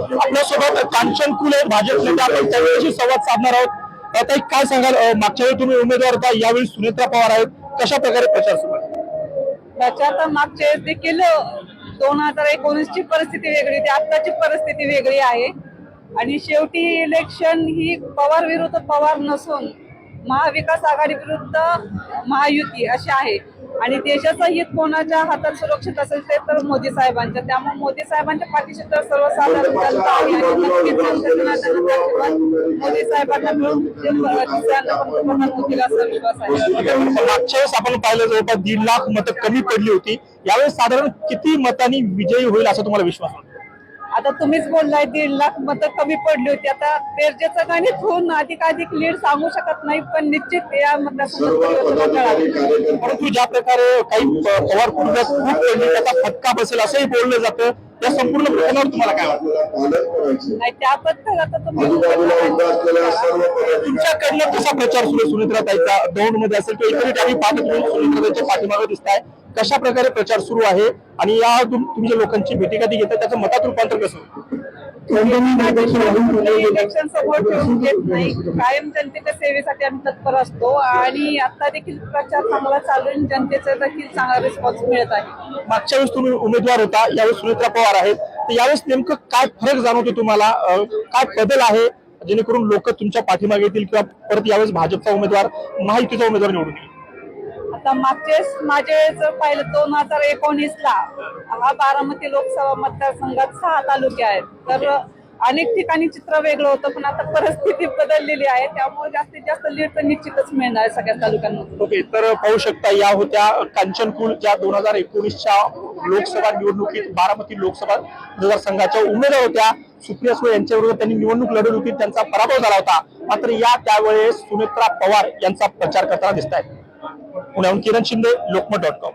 आपल्यासोबत कांचन कुले भाजप नेते आपण त्यांच्याशी संवाद साधणार आहोत. आता एक काय सांगाल? मागच्या वेळी तुम्ही उमेदवार होता यावेळी सुनेत्रा पवार आहेत. कशा प्रकारे प्रचार सुरू आहे? त्याच्यात मागचे देखील दोन हजार एकोणीस ची परिस्थिती वेगळी होती आताची परिस्थिती वेगळी आहे. आणि शेवटी इलेक्शन ही पवार विरुद्ध पवार नसून महाविकास आघाडी विरुद्ध महायुती अशी आहे. आणि देशाचं हित कोणाच्या हातात सुरक्षित असेल ते तर मोदी साहेबांच्या. त्यामुळे मोदी साहेबांच्या पाठीशी तर सर्वसाधारण जनता आहे. आणि नक्कीच जनतेचा मोदी साहेबांना मिळून ते तिसऱ्यांदा पंतप्रधान होतील असा विश्वास आहे. मागच्या वेळेस आपण पाहिलं जवळपास दीड लाख मतं कमी पडली होती. यावेळेस साधारण किती मतांनी विजयी होईल असं तुम्हाला विश्वास आता तुम्हीच बोललाय दीड लाख मतं कमी पडली होती. आता बेरजेचं गणित होऊन अधिकाधिक लीड सांगू शकत नाही पण निश्चित या मतदारसंघात. परंतु ज्या प्रकारे काही पवार कुटुंबात खूप पडली त्याचा फटका बसेल असंही बोललं जातं. या संपूर्ण प्रकरणावर तुम्हाला काय वाटतं? नाही त्याबद्दल आता तुमच्याकडनं कसा प्रचार सुरू आहे सुनेत्राताईचा दौंडमध्ये असेल किंवा इतर ठिकाणी पाहतो सुनेत्राताईच्या पाठीमागे दिसताय. कशा प्रकारे प्रचार सुरू आहे आणि या तुम- तुमच्या लोकांची भेटी कधी घेतात त्याचं मतात रूपांतर कसं होतं? इलेक्शन कायम जनतेच्या सेवेसाठी आम्ही तत्पर असतो आणि आता देखील प्रचार चांगला चालू जनतेचा देखील चांगला रिस्पॉन्स मिळत आहे. मागच्या वेळेस तुम्ही उमेदवार होता यावेळेस सुनेत्रा पवार आहेत. तर यावेळेस नेमकं काय फरक जाणवतो तुम्हाला? काय बदल आहे? जेणेकरून लोक तुमच्या पाठीमागे येतील किंवा परत यावेळेस भाजपचा उमेदवार महायुतीचा उमेदवार निवडून येईल. आता मागचेच माझे जर पाहिलं दोन हजार एकोणीस ला हा बारामती लोकसभा मतदारसंघात सहा तालुके आहेत. तर अनेक ठिकाणी चित्र वेगळं होतं पण आता परिस्थिती बदललेली आहे. त्यामुळे जास्तीत जास्त लीड तर निश्चितच मिळणार आहे सगळ्या तालुक्यांमध्ये. ओके तर पाहू शकता या होत्या कांचनकुल ज्या दोन हजार एकोणीसच्या लोकसभा निवडणुकीत बारामती लोकसभा मतदारसंघाच्या उमेदवार होत्या सुप्रिया सुळे यांच्याबरोबर त्यांनी निवडणूक लढवली होती त्यांचा पराभव झाला होता. मात्र या त्यावेळेस सुमित्रा पवार यांचा प्रचार करताना दिसत आहेत पुण्याहून किरण शिंदे लोकमत डॉट कॉम